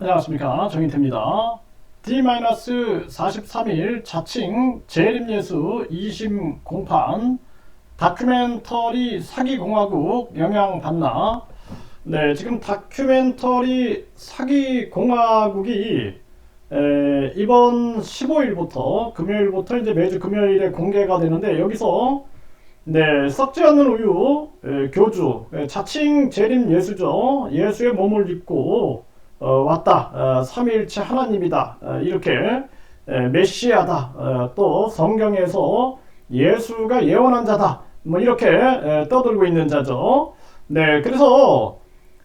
안녕하십니까. 정인태입니다. D-43일 자칭 재림예수 2심 공판 다큐멘터리 사기공화국 영향받나? 네 지금 다큐멘터리 사기공화국이 에, 이번 15일부터 금요일부터 이제 매주 금요일에 공개가 되는데 여기서 네, 썩지 않는 우유 에, 교주 에, 자칭 재림 예수죠. 예수의 몸을 입고 어, 왔다. 어, 삼위일체 하나님이다. 어, 이렇게 에, 메시아다. 어, 또 성경에서 예수가 예언한 자다. 뭐 이렇게 에, 떠들고 있는 자죠. 네 그래서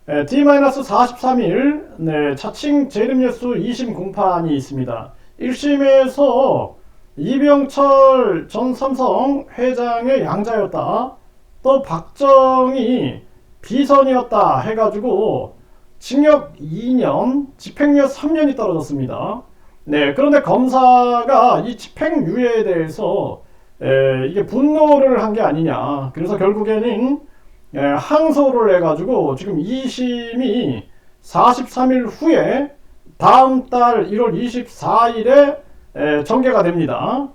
에, D-43일 네, 자칭 재림 예수 2심 공판이 있습니다. 1심에서 이병철 전 삼성 회장의 양자였다. 또 박정희 비선이었다 해가지고 징역 2년, 집행유예 3년이 떨어졌습니다. 네, 그런데 검사가 이 집행유예에 대해서 에, 이게 분노를 한 게 아니냐. 그래서 결국에는 에, 항소를 해가지고 지금 2심이 43일 후에 다음 달 1월 24일에 에, 전개가 됩니다.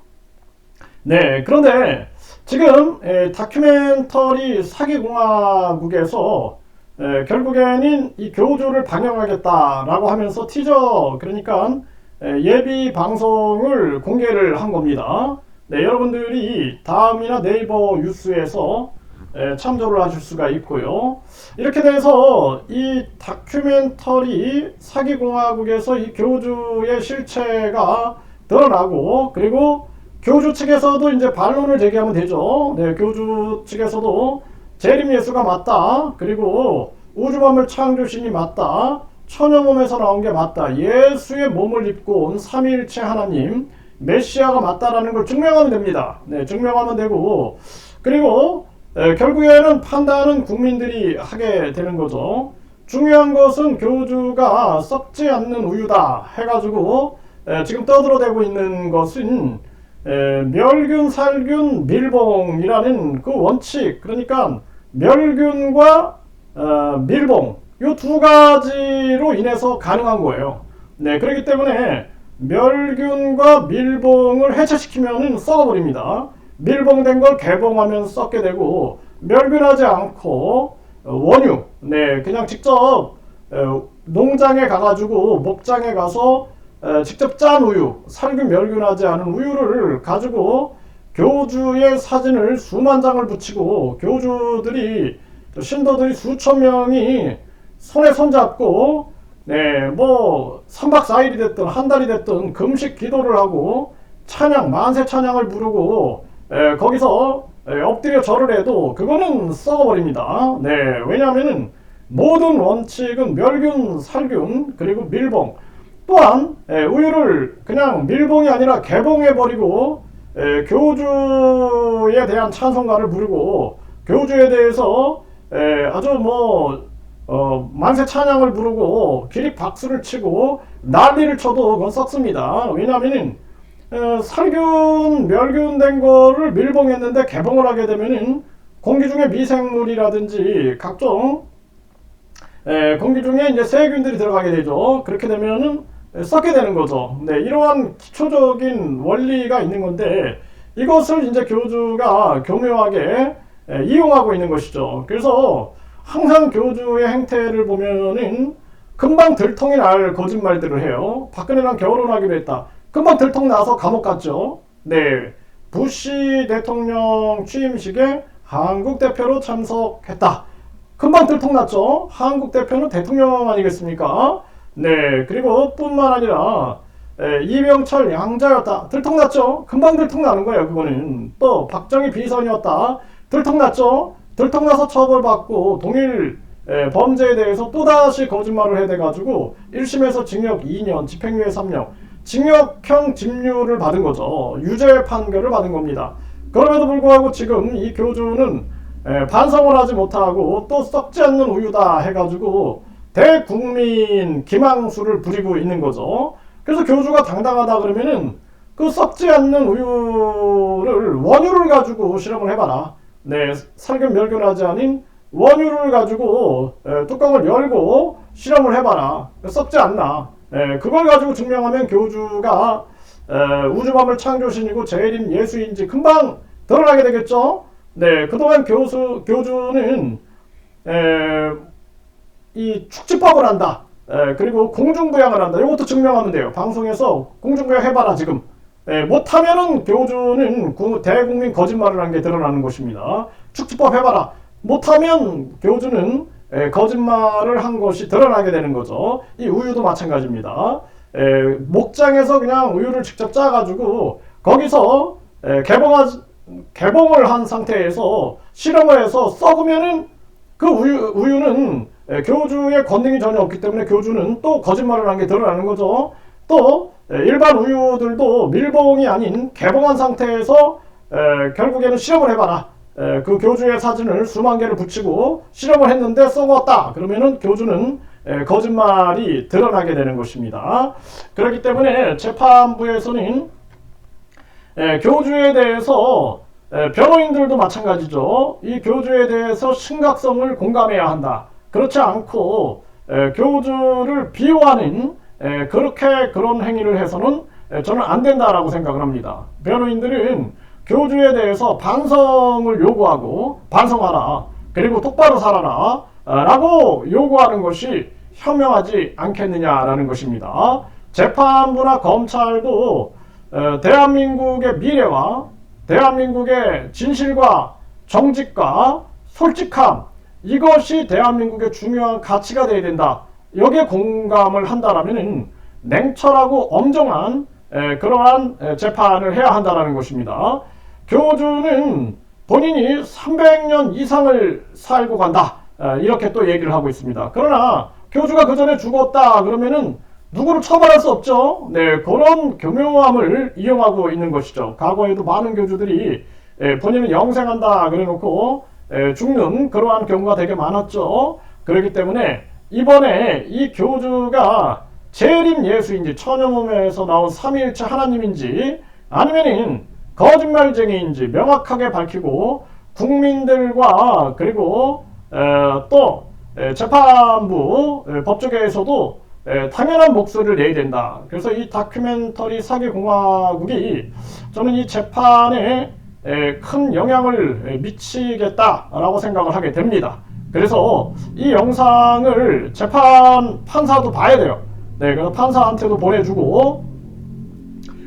네, 그런데 지금 에, 다큐멘터리 사기공화국에서 에, 결국에는 이 교주를 방영하겠다라고 하면서 티저 그러니까 에, 예비 방송을 공개를 한 겁니다. 네, 여러분들이 다음이나 네이버 뉴스에서 에, 참조를 하실 수가 있고요. 이렇게 돼서 이 다큐멘터리 사기공화국에서 이 교주의 실체가 드러나고 그리고 교주 측에서도 이제 반론을 제기하면 되죠. 네, 교주 측에서도 재림 예수가 맞다. 그리고 우주만물 창조신이 맞다. 천여몸에서 나온 게 맞다. 예수의 몸을 입고 온 삼위일체 하나님 메시아가 맞다라는 걸 증명하면 됩니다. 네, 증명하면 되고 그리고 에, 결국에는 판단은 국민들이 하게 되는 거죠. 중요한 것은 교주가 썩지 않는 우유다 해가지고 에, 지금 떠들어대고 있는 것은 에, 멸균, 살균, 밀봉이라는 그 원칙 그러니까 멸균과 어, 밀봉 이 두 가지로 인해서 가능한 거예요. 네, 그렇기 때문에 멸균과 밀봉을 해체시키면 썩어버립니다. 밀봉된 걸 개봉하면 썩게 되고 멸균하지 않고 어, 원유, 네, 그냥 직접 어, 농장에 가가지고 목장에 가서 에, 직접 짠 우유, 살균 멸균하지 않은 우유를 가지고 교주의 사진을 수만 장을 붙이고 교주들이 신도들이 수천 명이 손에 손잡고 네, 뭐 3박 4일이 됐든 한 달이 됐든 금식 기도를 하고 찬양 만세 찬양을 부르고 에, 거기서 에, 엎드려 절을 해도 그거는 썩어버립니다. 네, 왜냐하면은 모든 원칙은 멸균, 살균 그리고 밀봉 또한 에, 우유를 그냥 밀봉이 아니라 개봉해버리고 에, 교주에 대한 찬송가를 부르고 교주에 대해서 에, 아주 뭐 어, 만세 찬양을 부르고 기립 박수를 치고 난리를 쳐도 그건 썩습니다. 왜냐하면은 어, 살균 멸균된 거를 밀봉했는데 개봉을 하게 되면은 공기 중에 미생물이라든지 각종 에, 공기 중에 이제 세균들이 들어가게 되죠. 그렇게 되면은 썩게 되는 거죠. 네, 이러한 기초적인 원리가 있는 건데 이것을 이제 교주가 교묘하게 에, 이용하고 있는 것이죠. 그래서 항상 교주의 행태를 보면은 금방 들통이 날 거짓말들을 해요. 박근혜랑 결혼하기로 했다. 금방 들통 나서 감옥 갔죠. 네. 부시 대통령 취임식에 한국 대표로 참석했다. 금방 들통났죠. 한국 대표는 대통령 아니겠습니까? 네, 그리고 뿐만 아니라 에, 이병철 양자였다. 들통났죠. 금방 들통나는 거예요. 그거는 또 박정희 비선이었다. 들통났죠. 들통나서 처벌받고 동일 에, 범죄에 대해서 또다시 거짓말을 해대가지고 1심에서 징역 2년, 집행유예 3년, 징역형 집유를 받은 거죠. 유죄 판결을 받은 겁니다. 그럼에도 불구하고 지금 이 교주는 에, 반성을 하지 못하고 또 썩지 않는 우유다 해가지고 대국민 기망수를 부리고 있는 거죠. 그래서 교주가 당당하다 그러면은 그 썩지 않는 우유를 원유를 가지고 실험을 해봐라. 네, 살균 멸균하지 않은 원유를 가지고 에, 뚜껑을 열고 실험을 해봐라. 썩지 않나. 예, 그걸 가지고 증명하면 교주가 에, 우주만물 창조신이고 재림 예수인지 금방 드러나게 되겠죠. 네, 그동안 교수 교주는 에, 이 축지법을 한다. 에, 그리고 공중부양을 한다. 이것도 증명하면 돼요. 방송에서 공중부양 해봐라 지금. 에, 못하면은 교주는 구- 대국민 거짓말을 한 게 드러나는 것입니다. 축지법 해봐라. 못하면 교주는 에, 거짓말을 한 것이 드러나게 되는 거죠. 이 우유도 마찬가지입니다. 에, 목장에서 그냥 우유를 직접 짜가지고 거기서 에, 개봉하, 개봉을 한 상태에서 실험을 해서 썩으면은 그 우유, 우유는 에, 교주의 권능이 전혀 없기 때문에 교주는 또 거짓말을 한 게 드러나는 거죠. 또 에, 일반 우유들도 밀봉이 아닌 개봉한 상태에서 에, 결국에는 실험을 해봐라. 에, 그 교주의 사진을 수만 개를 붙이고 실험을 했는데 썩었다. 그러면은 교주는 에, 거짓말이 드러나게 되는 것입니다. 그렇기 때문에 재판부에서는 에, 교주에 대해서 에, 변호인들도 마찬가지죠. 이 교주에 대해서 심각성을 공감해야 한다. 그렇지 않고 에, 교주를 비호하는 에, 그렇게 그런 행위를 해서는 에, 저는 안 된다라고 생각을 합니다. 변호인들은 교주에 대해서 반성을 요구하고 반성하라. 그리고 똑바로 살아라. 아, 라고 요구하는 것이 현명하지 않겠느냐라는 것입니다. 재판부나 검찰도 어, 대한민국의 미래와 대한민국의 진실과 정직과 솔직함 이것이 대한민국의 중요한 가치가 되어야 된다. 여기에 공감을 한다라면은 냉철하고 엄정한 에, 그러한 에, 재판을 해야 한다라는 것입니다. 교주는 본인이 300년 이상을 살고 간다. 에, 이렇게 또 얘기를 하고 있습니다. 그러나 교주가 그 전에 죽었다 그러면은 누구를 처벌할 수 없죠. 네, 그런 교묘함을 이용하고 있는 것이죠. 과거에도 많은 교주들이 에, 본인은 영생한다 그래놓고 에, 죽는 그러한 경우가 되게 많았죠. 그렇기 때문에 이번에 이 교주가 재림 예수인지 천여몸에서 나온 삼위일체 하나님인지 아니면은 거짓말쟁이인지 명확하게 밝히고 국민들과 그리고 에, 또 에, 재판부 에, 법조계에서도 에, 당연한 목소리를 내야 된다. 그래서 이 다큐멘터리 사기 공화국이 저는 이 재판에 에, 큰 영향을 에, 미치겠다라고 생각을 하게 됩니다. 그래서 이 영상을 재판 판사도 봐야 돼요. 네, 그래서 판사한테도 보내주고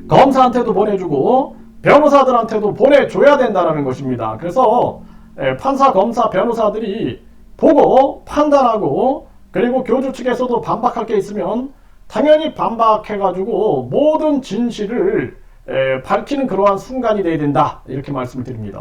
검사한테도 보내주고 변호사들한테도 보내줘야 된다는 것입니다. 그래서 에, 판사, 검사, 변호사들이 보고 판단하고 그리고 교주 측에서도 반박할 게 있으면 당연히 반박해가지고 모든 진실을 에, 밝히는 그러한 순간이 돼야 된다 이렇게 말씀을 드립니다.